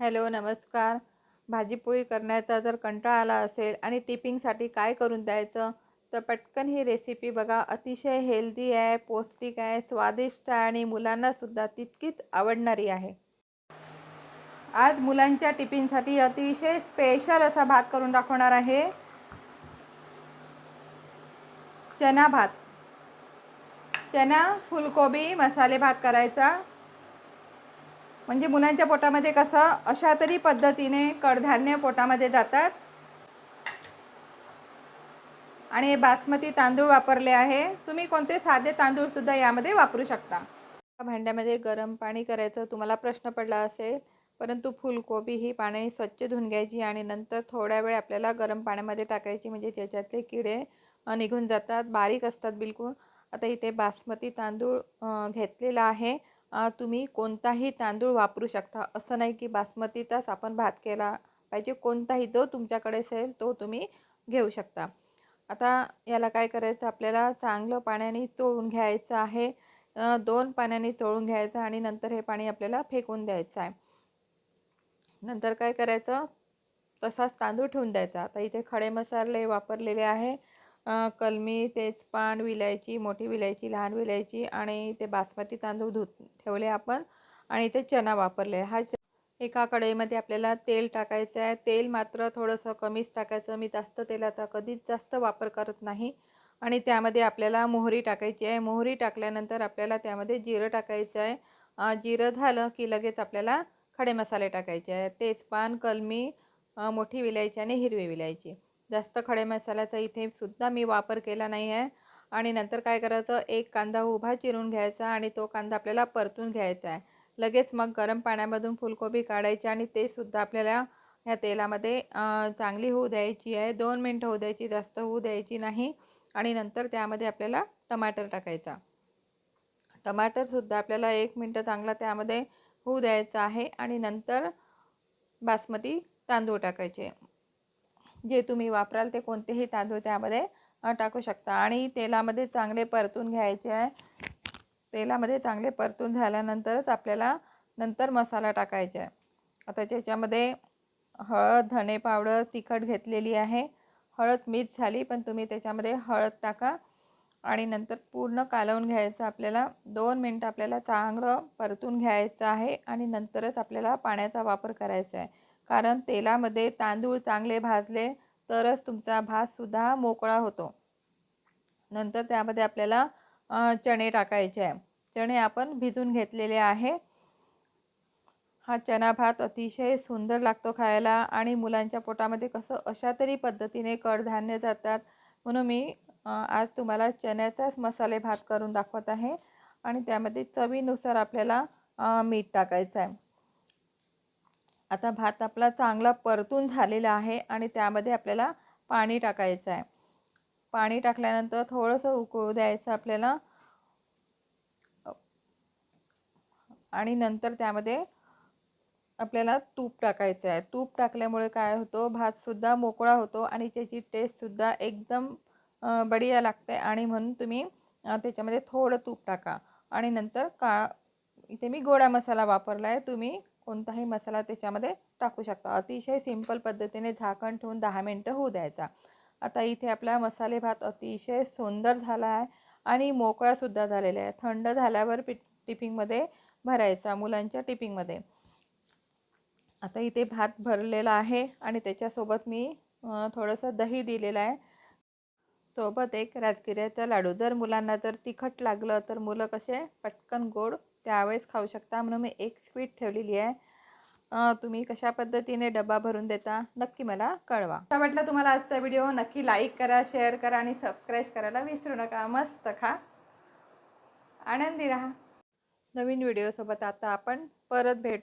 Hello नमस्कार. भाजीपोळी करण्याचा जर कंटाळा आला असेल आणि टिपिंगसाठी काय करून द्यायचं? तर पटकन ही रेसिपी बघा. अतिशय हेल्दी आहे पौष्टिक आहे स्वादिष्ट आहे आणि मुलांनासुद्धा तितकीच आवडणारी आहे. आज मुलांच्या टिफिनसाठी अतिशय स्पेशल असा भात करून दाखवणार आहे. चना भात. चना फुलकोबी मसाले भात करायचा. म्हणजे मुलांच्या पोटामध्ये कसं अशा तरी पद्धतीने कडधान्य पोटामध्ये जातात. आणि बासमती तांदूळ वापरले आहे. तुम्ही कोणते साधे तांदूळसुद्धा यामध्ये वापरू शकता. भांड्यामध्ये गरम पाणी करायचं तुम्हाला प्रश्न पडला असेल परंतु फुलकोबी ही पाण्याने स्वच्छ धुवून घ्यायची आणि नंतर थोड्या वेळ आपल्याला गरम पाण्यामध्ये टाकायची म्हणजे त्याच्यातले किडे निघून जातात बारीक असतात बिलकुल. आता इथे बासमती तांदूळ घेतलेला आहे. तुम्ही कोणताही तांदूळ वापरू शकता. असं नाही की बासमतीचाच आपण भात केला पाहिजे. कोणताही जो तुमच्याकडे असेल तो तुम्ही घेऊ शकता. आता याला काय करायचं? आपल्याला चांगलं पाण्याने चोळून घ्यायचं आहे. दोन पाण्याने चोळून घ्यायचं आणि नंतर हे पाणी आपल्याला फेकून द्यायचं आहे. नंतर काय करायचं? तसाच तांदूळ ठेवून द्यायचा. आता इथे खडे मसाले वापरलेले आहे. कलमी तेजपान विलायची मोठी विलायची लहान विलायची आणि ते बासमती तांदूळ धुत ठेवले आपण आणि ते चना वापरले. हा च एका कढईमध्ये आपल्याला तेल टाकायचं आहे. तेल मात्र थोडंसं कमीच टाकायचं. मी जास्त तेलाचा कधीच जास्त वापर करत नाही. आणि त्यामध्ये आपल्याला मोहरी टाकायची आहे. मोहरी टाकल्यानंतर आपल्याला त्यामध्ये जिरं टाकायचं आहे. जिरं झालं की लगेच आपल्याला खडे मसाले टाकायचे आहे. तेजपान कलमी मोठी विलायची आणि हिरवी विलायची. जास्त खडे मसाल्याचा इथे सुद्धा मी वापर केला नाही आहे. आणि नंतर काय करायचं एक कांदा उभा चिरून घ्यायचा आणि तो कांदा आपल्याला परतून घ्यायचा आहे. लगेच मग गरम पाण्यामधून फुलकोबी काढायची आणि ते सुद्धा आपल्याला ह्या तेलामध्ये चांगली होऊ द्यायची आहे. दोन मिनटं होऊ द्यायची जास्त होऊ द्यायची नाही. आणि नंतर त्यामध्ये आपल्याला टमाटर टाकायचा. टमाटरसुद्धा आपल्याला एक मिनटं चांगला त्यामध्ये होऊ द्यायचं आहे. आणि नंतर बासमती तांदूळ टाकायचे. जे तुम्ही वापराल ते कोणतेही तांदूळ त्यामध्ये टाकू शकता. आणि तेलामध्ये चांगले परतून घ्यायचे आहे. तेलामध्ये चांगले परतून झाल्यानंतरच आपल्याला नंतर मसाला टाकायचा आहे. आता त्याच्यामध्ये हळद धणे पावडर तिखट घेतलेली आहे. हळद मीठ झाली पण तुम्ही त्याच्यामध्ये हळद टाका. आणि नंतर पूर्ण कालवून घ्यायचं आपल्याला. दोन मिनटं आपल्याला चांगलं परतून घ्यायचं आहे आणि नंतरच आपल्याला पाण्याचा वापर करायचा आहे. कारण तेलामध्ये तांदूळ चांगले भाजले तरच तुमचा भातसुद्धा मोकळा होतो. नंतर त्यामध्ये आपल्याला चणे टाकायचे आहे. चणे आपण भिजून घेतलेले आहे. हा चना भात अतिशय सुंदर लागतो खायला आणि मुलांच्या पोटामध्ये कसं अशा तरी पद्धतीने कडधान्य जातात. म्हणून मी आज तुम्हाला चण्याचाच मसाले भात करून दाखवत आहे आणि त्यामध्ये चवीनुसार आपल्याला मीठ टाकायचं आहे. आता भात आपला चांगला परतून झालेला आहे आणि त्यामध्ये आपल्याला पाणी टाकायचं आहे. पाणी टाकल्यानंतर थोडंसं उकळू द्यायचं आपल्याला. आणि नंतर त्यामध्ये आपल्याला तूप टाकायचं आहे. तूप टाकल्यामुळे काय होतो? भातसुद्धा मोकळा होतो आणि त्याची टेस्टसुद्धा एकदम बढिया लागते. आणि म्हणून तुम्ही त्याच्यामध्ये थोडं तूप टाका. आणि नंतर का इथे मी गोडा मसाला वापरला आहे तुम्ही कोणताही मसाला त्याच्यामध्ये टाकू शकता. अतिशय सिंपल पद्धतीने झाकण ठेवून दहा मिनटं होऊ द्यायचा. आता इथे आपला मसाले भात अतिशय सुंदर झाला आहे आणि मोकळासुद्धा झालेला आहे. थंड झाल्यावर पि टिफिंगमध्ये भरायचा मुलांच्या टिफिंगमध्ये आता इथे भात भरलेला आहे आणि त्याच्यासोबत मी थोडंसं दही दिलेलं आहे. सोबत एक राजगिऱ्याचा लाडू. जर मुलांना जर तिखट लागलं तर मुलं कसे पटकन गोड त्यावेळेस खाऊ शकता. म्हणून मी एक स्वीट ठेवलेली आहे. तुम्ही कशा पद्धतीने डबा भरून देता नक्की मला कळवा. असं वाटलं तुम्हाला आजचा व्हिडिओ नक्की लाईक करा शेअर करा आणि सबस्क्राईब करायला विसरू नका. मस्त खा. आनंदी राहा. नवीन व्हिडिओसोबत आता आपण परत भेट.